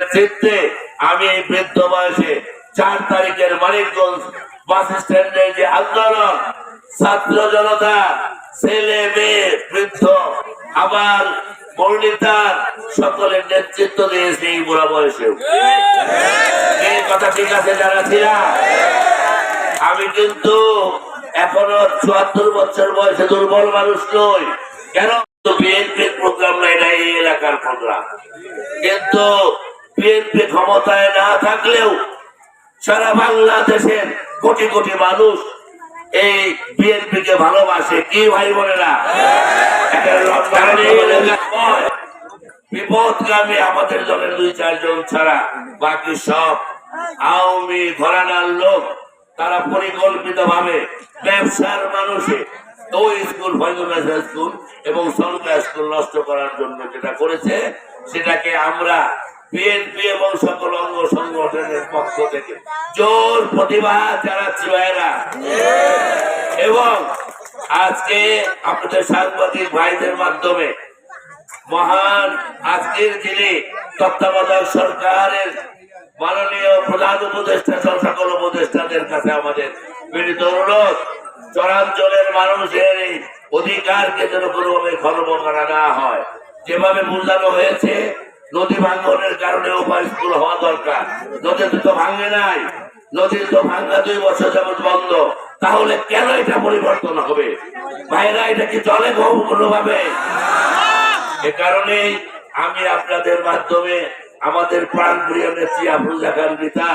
চিত্তে আমি এই বৃদ্ধ বয়সে চার তারিখের মানিকগঞ্জ বাস স্ট্যান্ডে যে আন্দোলন, ছাত্র জনতা, ছেলে, মেয়ে, বৃদ্ধ আবার পণ্ডিতার সকলের নেতৃত্ব দিয়েছে এই বুড়া বয়সেও। এই কথা ঠিক আছে যারা ছিলা? আমি কিন্তু এখনও চুয়াত্তর বছর বয়সে দুর্বল মানুষ নই। কেন? বিএনপির প্রোগ্রাম না এই এলাকার প্রোগ্রাম কিন্তু বিএনপি ক্ষমতায় না থাকলেও সারা বাংলাদেশের কোটি কোটি মানুষ এই বিএনপি কে ভালোবাসে কি ভাই বোনেরা। বিপদগামী আমাদের দলের দুই, চারজন ছাড়া বাকি সব আওয়ামী ঘরানার লোক, তারা পরিকল্পিত ভাবে ব্যবসার মানুষে ওই স্কুল ফয়জুল্লাহ স্কুল এবং সরকার স্কুল নষ্ট করার জন্য যেটা করেছে, সেটাকে আমরা বিএনপি এবং সকল অঙ্গ সংগঠনের পক্ষ থেকে জোর প্রতিবাদ জানাচ্ছি ভাইরা এবং আজকে আপনাদের সাংবাদিক ভাইদের মাধ্যমে মহান আজকের দিনে তত্ত্বাবধায়ক সরকারের মাননীয় প্রধান উপদেষ্টা সহ সকল উপদেষ্টাদের কাছে আমাদের বিনীত অনুরোধ, চরাঞ্চলের মানুষের এই অধিকারকে যেন কোনোভাবে খর্ব করা না হয়। যেভাবে বোঝানো হয়েছে নদী ভাঙ্গনের কারণে উপায় স্কুল হওয়া দরকার। নদী তো ভাঙে নাই। নদী তো ভাঙ্গা দুই বছর যাবত বন্ধ। তাহলে কেন এটা পরিবর্তন হবে? ভাইরা, এটা কি চলে কোনোভাবে এ কারণেই আমি আপনাদের মাধ্যমে আমাদের প্রাণ প্রিয় নেত্রী আফরুজা খান রিতা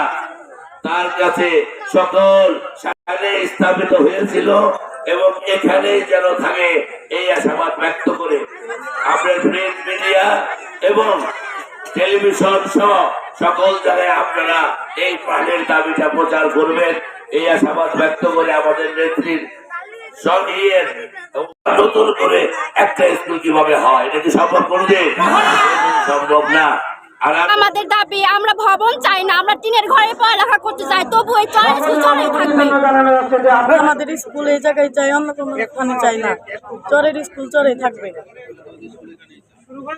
তার কাছে সকল শাখানে স্থাপিত হয়েছিল এবং এখানেই যেন থাকে এই আশাবাদ ব্যক্ত করে। আপনার প্রিন্ট মিডিয়া এবং টেলিভিশন সহ সকল জায়গায় আপনারা এই প্রাণের দাবিটা প্রচার করবেন। এই আশাবাদ ব্যক্ত করে আমাদের নেত্রীর নতুন করে একটা স্কুল কীভাবে হয় এটা কি সম্ভব করবে সম্ভব না। আর আমাদের দাবি আমরা ভবন চাই না আমরা টিনের ঘরে পড়ালেখা করতে চাই তবু এই চলে স্কুল চলেই থাকবে। আমাদের স্কুল এই জায়গায় চাই অন্য কোনো চাই না। চরের স্কুল চরে থাকবে।